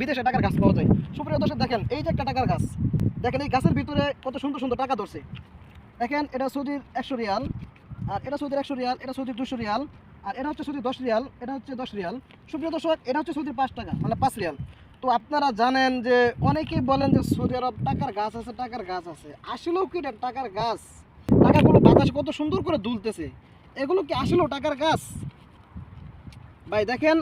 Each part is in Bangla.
বিদেশে টাকার গাছ পাওয়া যায়। সুপ্রিয় দর্শক, দেখেন, এই যে একটা টাকার গাছ, দেখেন, এই গাছের ভিতরে কত সুন্দর সুন্দর টাকা ধরছে। দেখেন, এটা সৌদির একশো রিয়াল, আর এটা সৌদির একশো রিয়াল, এটা সৌদির দুশো রিয়াল, আর এটা হচ্ছে সৌদির দশ রিয়াল, এটা হচ্ছে দশ রিয়াল। সুপ্রিয় দর্শক, এটা হচ্ছে সৌদির পাঁচ টাকা মানে পাঁচ রিয়াল। তো আপনারা জানেন যে, অনেকেই বলেন যে সৌদি আরব টাকার গাছ আছে, টাকার গাছ আছে। আসলেও কি এটা টাকার গাছ? টাকাগুলো বাতাস কত সুন্দর করে দুলতেছে। এগুলো কি আসলেও টাকার গাছ? ভাই, দেখেন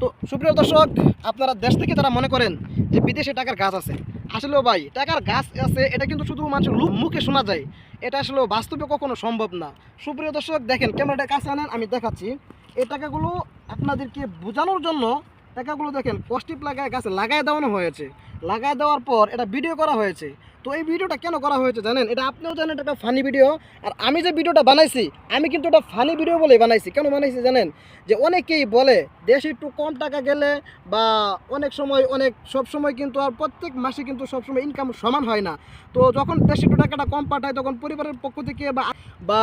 তো সুপ্রিয় দর্শক, আপনারা দেশ থেকে তারা মনে করেন যে বিদেশে টাকার গাছ আছে। আসলেও ভাই, টাকার গাছ আছে, এটা কিন্তু শুধু মানুষের লু- মুখে শোনা যায়। এটা আসলে বাস্তবে কখনো সম্ভব না। সুপ্রিয় দর্শক, দেখেন, ক্যামেরাটা কাছে আনেন, আমি দেখাচ্ছি। এই টাকাগুলো আপনাদেরকে বোঝানোর জন্য টাকাগুলো দেখেন কষ্টিপ লাগায়, গাছে লাগায় দেওয়ানো হয়েছে। লাগায় দেওয়ার পর এটা ভিডিও করা হয়েছে। তো এই ভিডিওটা কেন করা হয়েছে জানেন? এটা আপনিও জানেন, এটা একটা ফানি ভিডিও আর আমি যে ভিডিওটা বানাইছি, আমি কিন্তু এটা ফানি ভিডিও বলেই বানাইছি। কেন বানাইছি জানেন? যে অনেকেই বলে, দেশে একটু কম টাকা গেলে বা অনেক সময়, অনেক, সব সময় কিন্তু আর প্রত্যেক মাসে কিন্তু সব সময় ইনকাম সমান হয় না। তো যখন দেশে একটু টাকাটা কম পাঠায়, তখন পরিবারের পক্ষ থেকে বা বা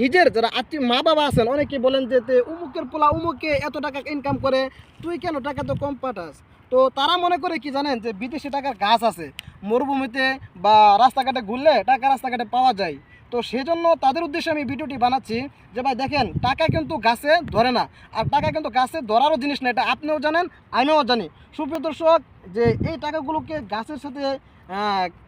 নিজের যারা আত্মীয় মা বাবা আছেন অনেকে বলেন যে উমুকের পোলা উমুকে এত টাকা ইনকাম করে, তুই কেন টাকা তো কম পাঠাস? তো তারা মনে করে কি জানেন যে বিদেশি টাকার গাছ আছে, মরুভূমিতে বা রাস্তাঘাটে ঘুরলে টাকা রাস্তাঘাটে পাওয়া যায়। তো সেজন্য তাদের উদ্দেশ্যে আমি ভিডিওটি বানাচ্ছি যে ভাই দেখেন, টাকা কিন্তু গাছে ধরে না। আর টাকা কিন্তু গাছে ধরারও জিনিস না, এটা আপনিও জানেন, আমিও জানি। সুপ্রিয় দর্শক, যে এই টাকাগুলোকে গাছের সাথে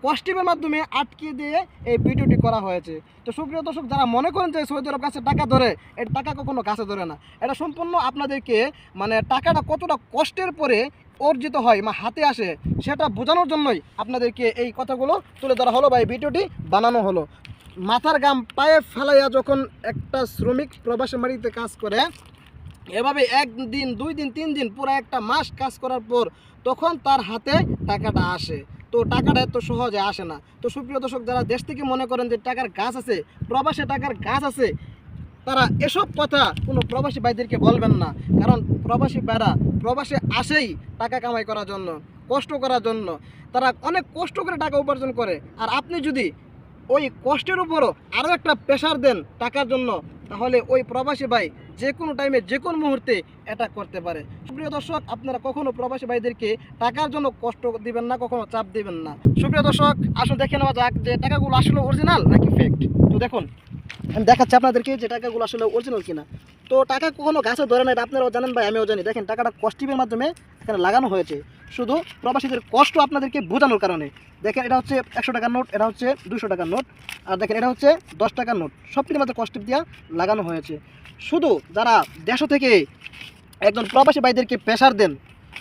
কস্টিপের মাধ্যমে আটকে দিয়ে এই ভিডিওটি করা হয়েছে। তো সুপ্রিয় দর্শক, যারা মনে করেন যে সৌদি আরব গাছে টাকা ধরে, এটা টাকা কখনো গাছে ধরে না। এটা সম্পূর্ণ আপনাদেরকে মানে টাকাটা কতটা কষ্টের পরে অর্জিত হয় বা হাতে আসে, সেটা বোঝানোর জন্যই আপনাদেরকে এই কথাগুলো তুলে ধরা হলো বা এই ভিডিওটি বানানো হলো। মাথার গাম পায়ে ফেলাইয়া যখন একটা শ্রমিক প্রবাসী বাড়িতে কাজ করে, এভাবে একদিন, দুই দিন, তিন দিন পুরো একটা মাস কাজ করার পর তখন তার হাতে টাকাটা আসে। তো টাকাটা এত সহজে আসে না। তো সুপ্রিয় দর্শক, যারা দেশ থেকে মনে করেন যে টাকার গাছ আছে, প্রবাসে টাকার গাছ আছে তারা এসব কথা কোনো প্রবাসী ভাইদেরকে বলবেন না। কারণ প্রবাসী ভাইরা প্রবাসে আসেই টাকা কামাই করার জন্য, কষ্ট করার জন্য। তারা অনেক কষ্ট করে টাকা উপার্জন করে। আর আপনি যদি ওই কষ্টের উপরও আরও একটা প্রেশার দেন টাকার জন্য, তাহলে ওই প্রবাসী ভাই যে কোনো টাইমে যে কোনো মুহূর্তে এটা করতে পারে। সুপ্রিয় দর্শক, আপনারা কখনো প্রবাসী ভাইদেরকে টাকার জন্য কষ্ট দিবেন না, কখনো চাপ দিবেন না। সুপ্রিয় দর্শক, আসুন দেখে নেওয়া যাক যে টাকাগুলো আসলে অরিজিনাল নাকি ফেক্ট তো দেখুন। আমি দেখাচ্ছি আপনাদেরকে যে টাকাগুলো আসলে অরিজিনাল কিনা। তো টাকা কখনো গাছে ধরে না এটা আপনারাও জানেন ভাই, আমিও জানি। দেখেন, টাকাটা কস্টিপের মাধ্যমে এখানে লাগানো হয়েছে। শুধু প্রবাসীদের কষ্ট আপনাদেরকে বোঝানোর কারণে। দেখেন, এটা হচ্ছে একশো টাকার নোট, এটা হচ্ছে দুশো টাকার নোট। আর দেখেন, এটা হচ্ছে দশ টাকার নোট। সব কিছু মাত্র কস্টিপ দিয়া লাগানো হয়েছে। শুধু যারা দেশ থেকে একজন প্রবাসী ভাইদেরকে প্রেশার দেন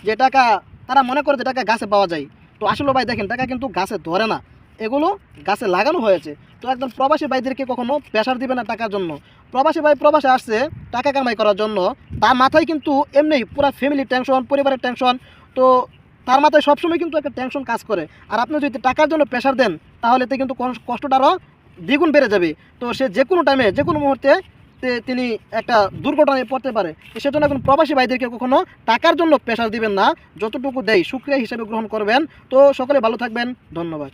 যে টাকা, তারা মনে করে যে টাকা গাছে পাওয়া যায়। তো আসলে ভাই, দেখেন, টাকা কিন্তু গাছে ধরে না। এগুলো গাছে লাগানো হয়েছে। তো একদম প্রবাসী ভাইদেরকে কখনো প্রেশার দিবে না টাকার জন্য। প্রবাসী ভাই প্রবাসে আসছে টাকা কামাই করার জন্য। তার মাথায় কিন্তু এমনি পুরো ফ্যামিলির টেনশন পরিবারের টেনশন তো তার মাথায় সবসময় কিন্তু একটা টেনশন কাজ করে। আর আপনি যদি টাকার জন্য প্রেশার দেন, তাহলে তো কিন্তু কষ্ট- কষ্টটা আরও দ্বিগুণ বেড়ে যাবে। তো সে যে কোনো টাইমে যে কোনো মুহূর্তে তিনি একটা দুর্ঘটনায় পড়তে পারে। সেজন্য এখন প্রবাসী ভাইদেরকে কখনো টাকার জন্য প্রেশার দিবেন না। যতটুকু দেয়, সুক্রিয়া হিসেবে গ্রহণ করবেন। তো সকলে ভালো থাকবেন। ধন্যবাদ।